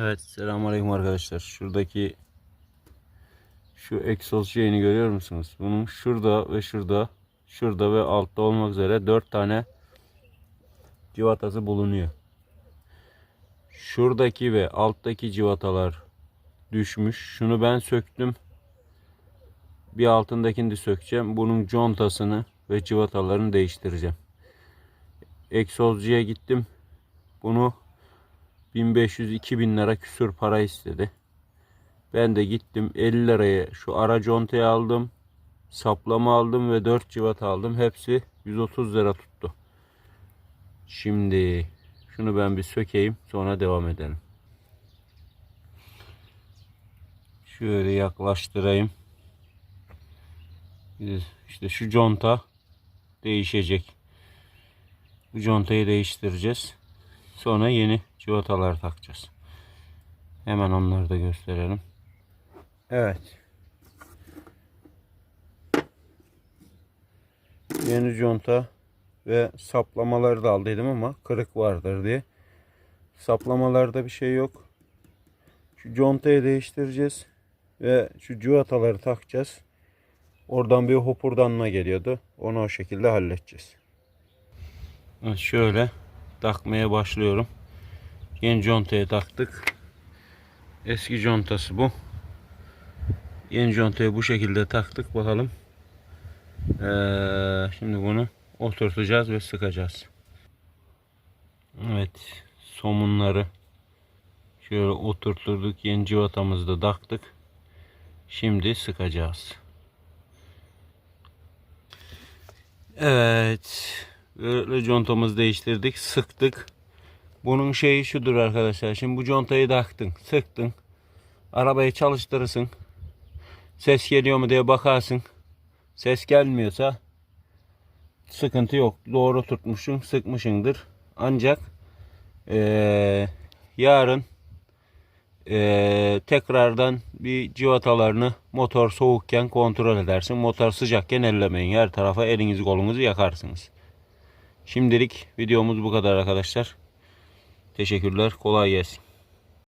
Evet selamünaleyküm arkadaşlar. Şuradaki şu egzoz şeyini görüyor musunuz? Bunun şurada ve şurada, şurada ve altta olmak üzere 4 tane civatası bulunuyor. Şuradaki ve alttaki civatalar düşmüş. Şunu ben söktüm. Bir altındakini de sökeceğim. Bunun contasını ve civatalarını değiştireceğim. Egzozcuya gittim. Bunu 1500-2000 lira küsür para istedi. Ben de gittim 50 liraya şu ara contayı aldım. Saplama aldım ve 4 cıvata aldım. Hepsi 130 lira tuttu. Şimdi şunu ben bir sökeyim sonra devam edelim. Şöyle yaklaştırayım. İşte şu conta değişecek. Bu contayı değiştireceğiz. Sonra yeni civatalar takacağız. Hemen onları da gösterelim. Evet. Yeni conta ve saplamaları da aldıydım ama kırık vardır diye. Saplamalarda bir şey yok. Şu contayı değiştireceğiz ve şu civataları takacağız. Oradan bir hopurdanma geliyordu. Onu o şekilde halledeceğiz. Şöyle takmaya başlıyorum. Yeni contaya taktık. Eski contası bu. Yeni contayı bu şekilde taktık. Bakalım. Ee, şimdi bunu oturtacağız ve sıkacağız. Evet. Somunları şöyle oturturduk. Yeni civatamızı da taktık. Şimdi sıkacağız. Evet. Contamızı değiştirdik. Sıktık. Bunun şeyi şudur arkadaşlar. Şimdi bu contayı taktın. Sıktın. Arabayı çalıştırırsın. Ses geliyor mu diye bakarsın. Ses gelmiyorsa sıkıntı yok. Doğru tutmuşsun. Sıkmışındır. Ancak eee, yarın eee, tekrardan bir civatalarını motor soğukken kontrol edersin. Motor sıcakken ellemeyin. Her tarafa elinizi kolunuzu yakarsınız. Şimdilik videomuz bu kadar arkadaşlar. Teşekkürler. Kolay gelsin.